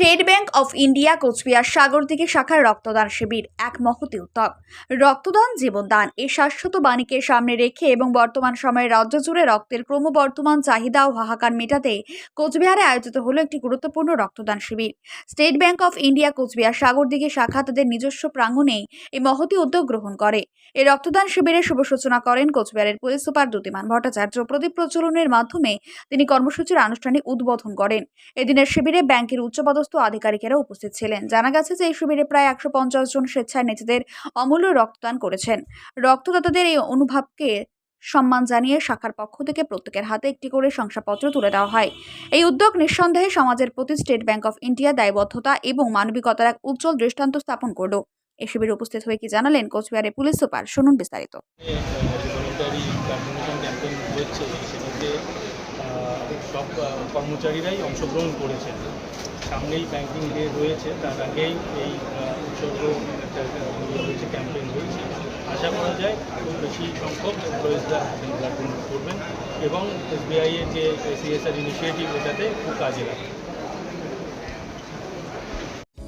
State Bank of India Cooch Behar Sagardighi শাখার রক্তদান শিবির, এক মহতি উদ্যোগ। রক্তদান জীবনদান এই শাশ্বত বাণীকে সামনে রেখে এবং বর্তমান সময়ে রাজ্য জুড়ে রক্তের ক্রমবর্ধমান চাহিদা ও হাহাকার মেটাতে কোচবিহারে আয়োজিত হলো একটি গুরুত্বপূর্ণ রক্তদান শিবির। State Bank of India Cooch Behar Sagardighi শাখা তাদের নিজস্ব প্রাঙ্গণে এই মহতি উদ্যোগ গ্রহণ করে। এই রক্তদান শিবিরের শুভ সূচনা করেন কোচবিহারের পুলিশ সুপার দ্যুতিমান ভট্টাচার্য। প্রদীপ প্রচলনের মাধ্যমে তিনি কর্মসূচির আনুষ্ঠানিক উদ্বোধন করেন। এদিনের শিবিরে ব্যাংকের উচ্চপদস্থ আধিকারিকেরা উপস্থিত ছিলেন। জানা গেছে যে এই শিবিরে প্রায় একশো পঞ্চাশ জন স্বেচ্ছায় নিজেদের অমূল্য রক্তদান করেছেন। রক্তদাতাদের এই অনুভবকে সম্মান জানিয়ে শাখার পক্ষ থেকে প্রত্যেকের হাতে একটি করে শংসাপত্র তুলে দেওয়া হয়। এই উদ্যোগ নিঃসন্দেহে সমাজের প্রতি স্টেট ব্যাংক অফ ইন্ডিয়া দায়বদ্ধতা এবং মানবিকতার এক উজ্জ্বল দৃষ্টান্ত স্থাপন করল। এ শিবিরে উপস্থিত হয়ে কি জানালেন কোচবিহারের পুলিশ সুপার শুনুন বিস্তারিত। সব কর্মচারীরাই অংশগ্রহণ করেছেন। সামনেই ব্যাংকিং ডে রয়েছে তার আগেই এই উৎসর্গ ক্যাম্পেইন হয়েছে। আশা করা যায় বেশি সংখ্যক এমপ্লয়িজরা করবেন এবং এসবিআই এর যে সিএসআর ইনিশিয়েটিভ, এটাতে খুব কাজে লাগবে।